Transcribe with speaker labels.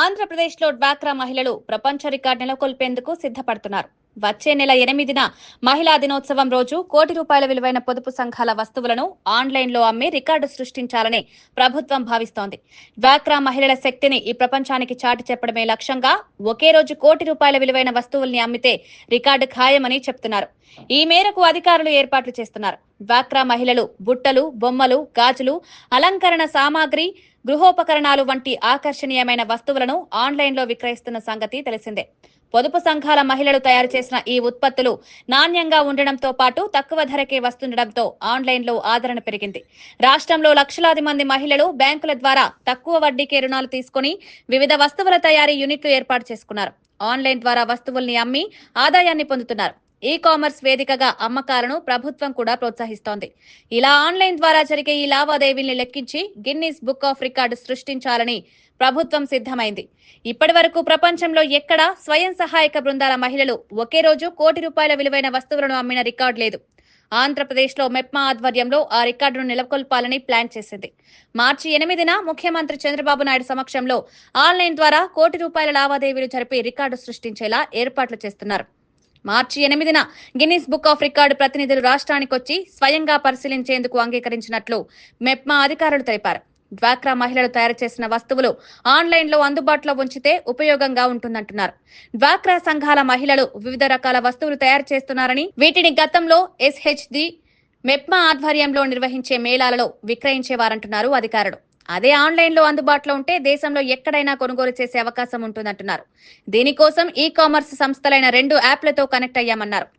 Speaker 1: ఆంధ్రప్రదేశ్లో డ్వాక్రా మహిళలు ప్రపంచ రికార్డు నెలకొల్పేందుకు సిద్ధపడుతున్నారు. వచ్చే నెల ఎనిమిదిన మహిళా దినోత్సవం రోజు కోటి రూపాయల విలువైన పొదుపు సంఘాల వస్తువులను ఆన్లైన్లో అమ్మి రికార్డు సృష్టించాలని ప్రభుత్వం భావిస్తోంది. డ్వాక్రా మహిళల శక్తిని ఈ ప్రపంచానికి చాటి చెప్పడమే లక్ష్యంగా ఒకే రోజు కోటి రూపాయల విలువైన వస్తువుల్ని అమ్మితే రికార్డు ఖాయమని చెప్తున్నారు. ఈ మేరకు అధికారులు ఏర్పాట్లు చేస్తున్నారు. డ్వాక్రా మహిళలు బుట్టలు బొమ్మలు గాజులు అలంకరణ సామాగ్రి గృహోపకరణాలు వంటి ఆకర్షణీయమైన వస్తువులను ఆన్లైన్లో విక్రయిస్తున్న సంగతి తెలిసిందే. పొదుపు సంఘాల మహిళలు తయారు చేసిన ఈ ఉత్పత్తులు నాణ్యంగా ఉండడంతో పాటు తక్కువ ధరకే వస్తుండటంతో ఆన్లైన్లో ఆదరణ పెరిగింది. రాష్ట్రంలో లక్షలాది మంది మహిళలు బ్యాంకుల ద్వారా తక్కువ వడ్డీకే రుణాలు తీసుకుని వివిధ వస్తువుల తయారీ యూనిట్లు ఏర్పాటు చేసుకున్నారు. ఆన్లైన్ ద్వారా వస్తువుల్ని అమ్మి ఆదాయాన్ని పొందుతున్నారు. ఈ కామర్స్ వేదికగా అమ్మకాలను ప్రభుత్వం కూడా ప్రోత్సహిస్తోంది. ఇలా ఆన్లైన్ ద్వారా జరిగే ఈ లావాదేవీల్ని లెక్కించి గిన్నీస్ బుక్ ఆఫ్ రికార్డు సృష్టించాలని ప్రభుత్వం సిద్ధమైంది. ఇప్పటి వరకు ప్రపంచంలో ఎక్కడా స్వయం సహాయక బృందాల మహిళలు ఒకే రోజు కోటి రూపాయల విలువైన వస్తువులను అమ్మిన రికార్డు లేదు. ఆంధ్రప్రదేశ్లో మెప్మా ఆధ్వర్యంలో ఆ రికార్డును నెలకొల్పాలని ప్లాన్ చేసింది. మార్చి ఎనిమిదిన ముఖ్యమంత్రి చంద్రబాబు నాయుడు సమక్షంలో ఆన్లైన్ ద్వారా కోటి రూపాయల లావాదేవీలు జరిపి రికార్డు సృష్టించేలా ఏర్పాట్లు చేస్తున్నారు. మార్చి ఎనిమిదిన గిన్నిస్ బుక్ ఆఫ్ రికార్డు ప్రతినిధులు రాష్ట్రానికి వచ్చి స్వయంగా పరిశీలించేందుకు అంగీకరించినట్లు మెప్మా అధికారులు తెలిపారు. డ్వాక్రా మహిళలు తయారు చేసిన వస్తువులు ఆన్లైన్లో అందుబాటులో ఉంచితే ఉపయోగంగా ఉంటుందంటున్నారు. డ్వాక్రా సంఘాల మహిళలు వివిధ రకాల వస్తువులు తయారు చేస్తున్నారని వీటిని గతంలో ఎస్హెచ్డి మెప్మా ఆధ్వర్యంలో నిర్వహించే మేళాలలో విక్రయించేవారంటున్నారు అధికారులు. అదే ఆన్లైన్లో అందుబాటులో ఉంటే దేశంలో ఎక్కడైనా కొనుగోలు చేసే అవకాశం ఉంటుందంటున్నారు. దీనికోసం ఈ కామర్స్ సంస్థలైన రెండు యాప్లతో కనెక్ట్ అయ్యామన్నారు.